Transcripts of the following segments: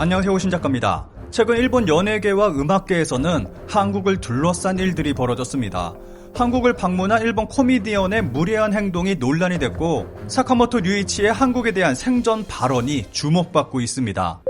안녕하세요 오신 작가입니다. 최근 일본 연예계와 음악계에서는 한국을 둘러싼 일들이 벌어졌습니다. 한국을 방문한 일본 코미디언의 무례한 행동이 논란이 됐고 사카모토 류이치의 한국에 대한 생전 발언이 주목받고 있습니다.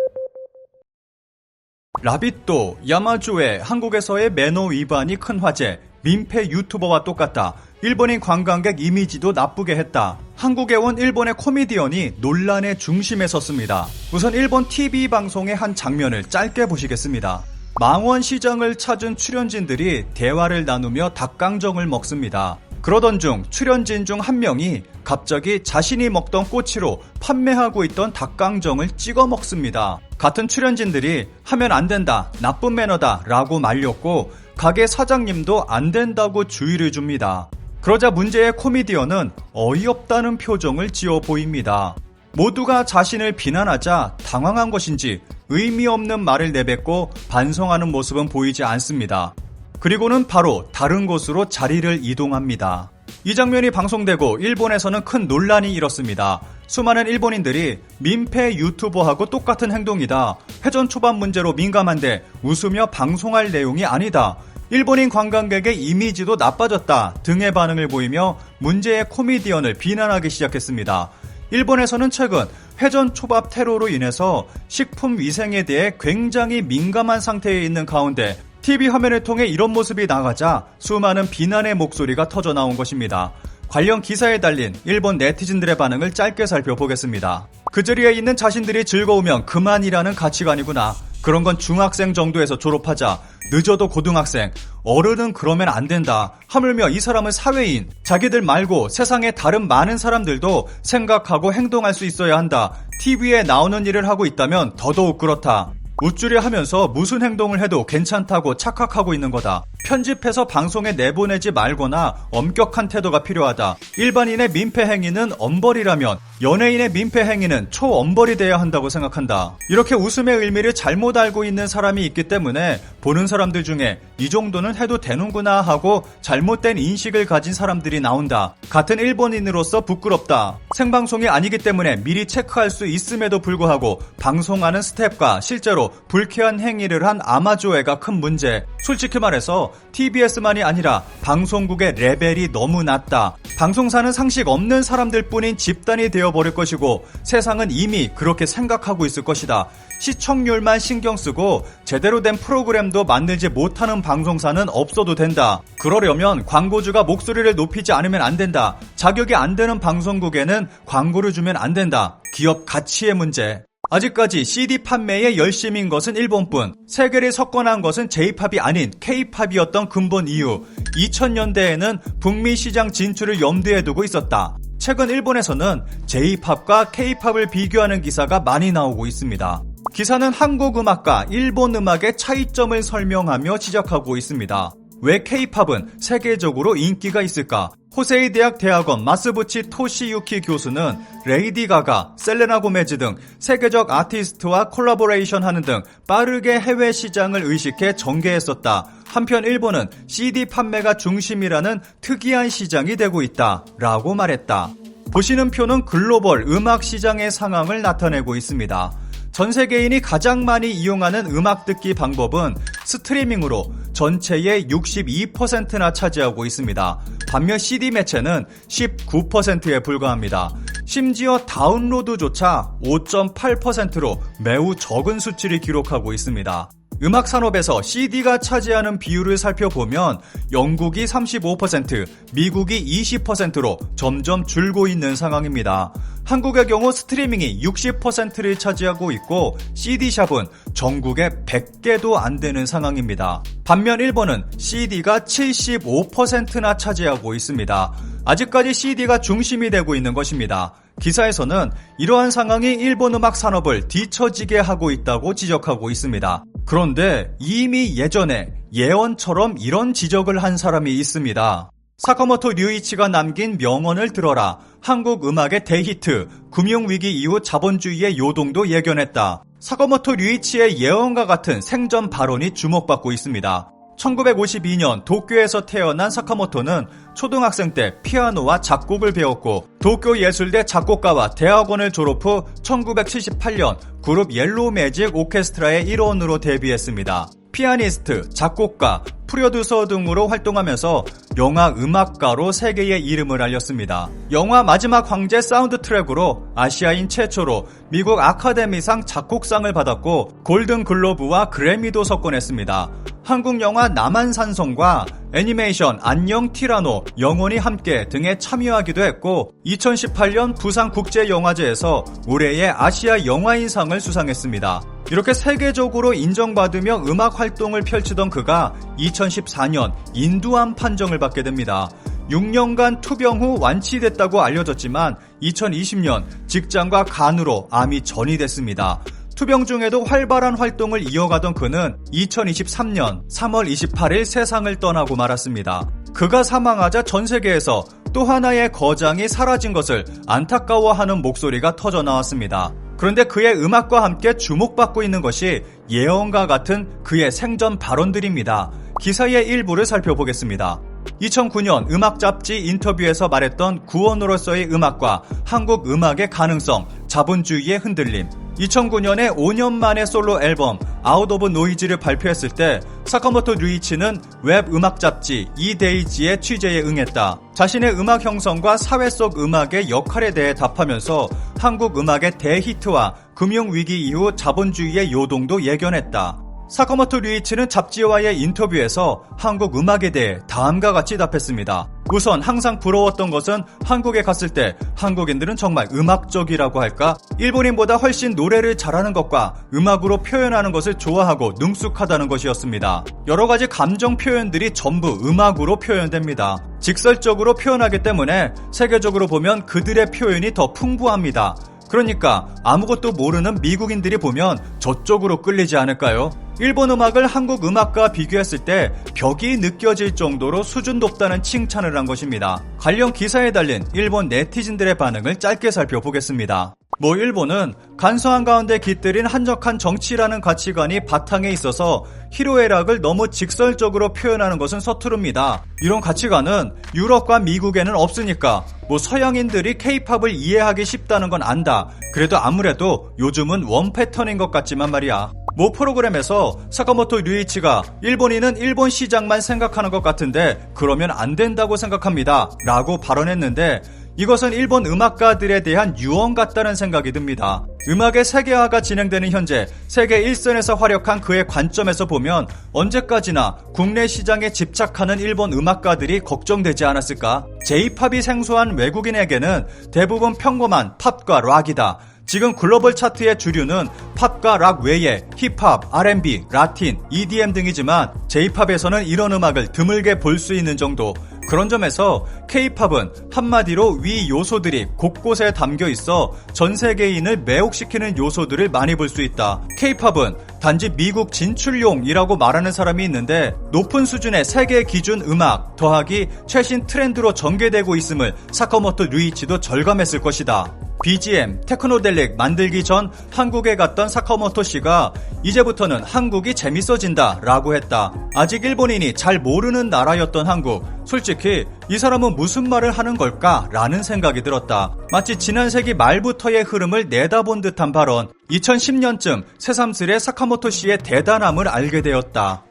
라비또, 야마주의 한국에서의 매너 위반이 큰 화제, 민폐 유튜버와 똑같다. 일본인 관광객 이미지도 나쁘게 했다. 한국에 온 일본의 코미디언이 논란의 중심에 섰습니다. 우선 일본 TV 방송의 한 장면을 짧게 보시겠습니다. 망원시장을 찾은 출연진들이 대화를 나누며 닭강정을 먹습니다. 그러던 중 출연진 중 한 명이 갑자기 자신이 먹던 꼬치로 판매하고 있던 닭강정을 찍어 먹습니다. 같은 출연진들이 하면 안 된다, 나쁜 매너다 라고 말렸고 가게 사장님도 안 된다고 주의를 줍니다. 그러자 문제의 코미디언은 어이없다는 표정을 지어 보입니다. 모두가 자신을 비난하자 당황한 것인지 의미 없는 말을 내뱉고 반성하는 모습은 보이지 않습니다. 그리고는 바로 다른 곳으로 자리를 이동합니다. 이 장면이 방송되고 일본에서는 큰 논란이 일었습니다. 수많은 일본인들이 민폐 유튜버하고 똑같은 행동이다. 회전 초반 문제로 민감한데 웃으며 방송할 내용이 아니다. 일본인 관광객의 이미지도 나빠졌다 등의 반응을 보이며 문제의 코미디언을 비난하기 시작했습니다. 일본에서는 최근 회전 초밥 테러로 인해서 식품 위생에 대해 굉장히 민감한 상태에 있는 가운데 TV 화면을 통해 이런 모습이 나가자 수많은 비난의 목소리가 터져 나온 것입니다. 관련 기사에 달린 일본 네티즌들의 반응을 짧게 살펴보겠습니다. 그 자리에 있는 자신들이 즐거우면 그만이라는 가치관이구나. 그런 건 중학생 정도에서 졸업하자. 늦어도 고등학생. 어른은 그러면 안 된다. 하물며 이 사람은 사회인. 자기들 말고 세상의 다른 많은 사람들도 생각하고 행동할 수 있어야 한다. TV에 나오는 일을 하고 있다면 더더욱 그렇다. 우쭐해 하면서 무슨 행동을 해도 괜찮다고 착각하고 있는 거다. 편집해서 방송에 내보내지 말거나 엄격한 태도가 필요하다. 일반인의 민폐 행위는 엄벌이라면 연예인의 민폐 행위는 초엄벌이 돼야 한다고 생각한다. 이렇게 웃음의 의미를 잘못 알고 있는 사람이 있기 때문에 보는 사람들 중에 이 정도는 해도 되는구나 하고 잘못된 인식을 가진 사람들이 나온다. 같은 일본인으로서 부끄럽다. 생방송이 아니기 때문에 미리 체크할 수 있음에도 불구하고 방송하는 스텝과 실제로 불쾌한 행위를 한 아마조회가 큰 문제. 솔직히 말해서 TBS만이 아니라 방송국의 레벨이 너무 낮다. 방송사는 상식 없는 사람들 뿐인 집단이 되어버릴 것이고 세상은 이미 그렇게 생각하고 있을 것이다. 시청률만 신경 쓰고 제대로 된 프로그램도 만들지 못하는 방송사는 없어도 된다. 그러려면 광고주가 목소리를 높이지 않으면 안 된다. 자격이 안 되는 방송국에는 광고를 주면 안 된다. 기업 가치의 문제. 아직까지 CD 판매에 열심인 것은 일본뿐, 세계를 석권한 것은 J-팝이 아닌 K-팝이었던 근본 이유, 2000년대에는 북미 시장 진출을 염두에 두고 있었다. 최근 일본에서는 J-팝과 K-팝을 비교하는 기사가 많이 나오고 있습니다. 기사는 한국 음악과 일본 음악의 차이점을 설명하며 지적하고 있습니다. 왜 K-팝은 세계적으로 인기가 있을까? 호세이 대학 대학원 마스부치 토시유키 교수는 레이디 가가, 셀레나 고메즈 등 세계적 아티스트와 콜라보레이션 하는 등 빠르게 해외 시장을 의식해 전개했었다. 한편 일본은 CD 판매가 중심이라는 특이한 시장이 되고 있다. 라고 말했다. 보시는 표는 글로벌 음악 시장의 상황을 나타내고 있습니다. 전 세계인이 가장 많이 이용하는 음악 듣기 방법은 스트리밍으로 전체의 62%나 차지하고 있습니다. 반면 CD 매체는 19%에 불과합니다. 심지어 다운로드조차 5.8%로 매우 적은 수치를 기록하고 있습니다. 음악 산업에서 CD가 차지하는 비율을 살펴보면 영국이 35%, 미국이 20%로 점점 줄고 있는 상황입니다. 한국의 경우 스트리밍이 60%를 차지하고 있고 CD샵은 전국에 100개도 안 되는 상황입니다. 반면 일본은 CD가 75%나 차지하고 있습니다. 아직까지 CD가 중심이 되고 있는 것입니다. 기사에서는 이러한 상황이 일본 음악 산업을 뒤처지게 하고 있다고 지적하고 있습니다. 그런데 이미 예전에 예언처럼 이런 지적을 한 사람이 있습니다. 사카모토 류이치가 남긴 명언을 들어라. 한국 음악의 대히트, 금융위기 이후 자본주의의 요동도 예견했다. 사카모토 류이치의 예언과 같은 생전 발언이 주목받고 있습니다. 1952년 도쿄에서 태어난 사카모토는 초등학생 때 피아노와 작곡을 배웠고 도쿄 예술대 작곡가와 대학원을 졸업 후 1978년 그룹 옐로우 매직 오케스트라의 일원으로 데뷔했습니다. 피아니스트, 작곡가, 프로듀서 등으로 활동하면서 영화 음악가로 세계의 이름을 알렸습니다. 영화 마지막 황제 사운드 트랙으로 아시아인 최초로 미국 아카데미상 작곡상을 받았고 골든 글로브와 그래미도 석권했습니다. 한국 영화 남한산성과 애니메이션 안녕 티라노 영원히 함께 등에 참여하기도 했고 2018년 부산국제영화제에서 올해의 아시아 영화인상을 수상했습니다. 이렇게 세계적으로 인정받으며 음악 활동을 펼치던 그가 2014년 인두암 판정을 받게 됩니다. 6년간 투병 후 완치됐다고 알려졌지만 2020년 직장과 간으로 암이 전이됐습니다. 투병 중에도 활발한 활동을 이어가던 그는 2023년 3월 28일 세상을 떠나고 말았습니다. 그가 사망하자 전 세계에서 또 하나의 거장이 사라진 것을 안타까워하는 목소리가 터져 나왔습니다. 그런데 그의 음악과 함께 주목받고 있는 것이 예언과 같은 그의 생전 발언들입니다. 기사의 일부를 살펴보겠습니다. 2009년 음악 잡지 인터뷰에서 말했던 구원으로서의 음악과 한국 음악의 가능성, 자본주의의 흔들림. 2009년에 5년 만에 솔로 앨범 아웃 오브 노이즈를 발표했을 때 사카모토 류이치는 웹 음악 잡지 이데이지의 취재에 응했다. 자신의 음악 형성과 사회 속 음악의 역할에 대해 답하면서 한국 음악의 대히트와 금융 위기 이후 자본주의의 요동도 예견했다. 사카모토 류이치는 잡지와의 인터뷰에서 한국 음악에 대해 다음과 같이 답했습니다. 우선 항상 부러웠던 것은 한국에 갔을 때 한국인들은 정말 음악적이라고 할까? 일본인보다 훨씬 노래를 잘하는 것과 음악으로 표현하는 것을 좋아하고 능숙하다는 것이었습니다. 여러 가지 감정 표현들이 전부 음악으로 표현됩니다. 직설적으로 표현하기 때문에 세계적으로 보면 그들의 표현이 더 풍부합니다. 그러니까 아무것도 모르는 미국인들이 보면 저쪽으로 끌리지 않을까요? 일본 음악을 한국 음악과 비교했을 때 벽이 느껴질 정도로 수준 높다는 칭찬을 한 것입니다. 관련 기사에 달린 일본 네티즌들의 반응을 짧게 살펴보겠습니다. 뭐 일본은 간소한 가운데 깃들인 한적한 정치라는 가치관이 바탕에 있어서 희로애락을 너무 직설적으로 표현하는 것은 서투릅니다. 이런 가치관은 유럽과 미국에는 없으니까 뭐 서양인들이 케이팝을 이해하기 쉽다는 건 안다. 그래도 아무래도 요즘은 원 패턴인 것 같지만 말이야. 모 프로그램에서 사카모토 류이치가 일본인은 일본 시장만 생각하는 것 같은데 그러면 안 된다고 생각합니다. 라고 발언했는데 이것은 일본 음악가들에 대한 유언 같다는 생각이 듭니다. 음악의 세계화가 진행되는 현재 세계 일선에서 활약한 그의 관점에서 보면 언제까지나 국내 시장에 집착하는 일본 음악가들이 걱정되지 않았을까? J-팝이 생소한 외국인에게는 대부분 평범한 팝과 락이다. 지금 글로벌 차트의 주류는 팝과 락 외에 힙합, R&B, 라틴, EDM 등이지만 J-팝에서는 이런 음악을 드물게 볼 수 있는 정도. 그런 점에서 K-팝은 한마디로 위 요소들이 곳곳에 담겨 있어 전 세계인을 매혹시키는 요소들을 많이 볼 수 있다. K-팝은 단지 미국 진출용이라고 말하는 사람이 있는데 높은 수준의 세계 기준 음악 더하기 최신 트렌드로 전개되고 있음을 사카모토 류이치도 절감했을 것이다. BGM, 테크노델릭 만들기 전 한국에 갔던 사카모토 씨가 이제부터는 한국이 재밌어진다 라고 했다. 아직 일본인이 잘 모르는 나라였던 한국. 솔직히 이 사람은 무슨 말을 하는 걸까? 라는 생각이 들었다. 마치 지난 세기 말부터의 흐름을 내다본 듯한 발언. 2010년쯤 새삼스레 사카모토 씨의 대단함을 알게 되었다.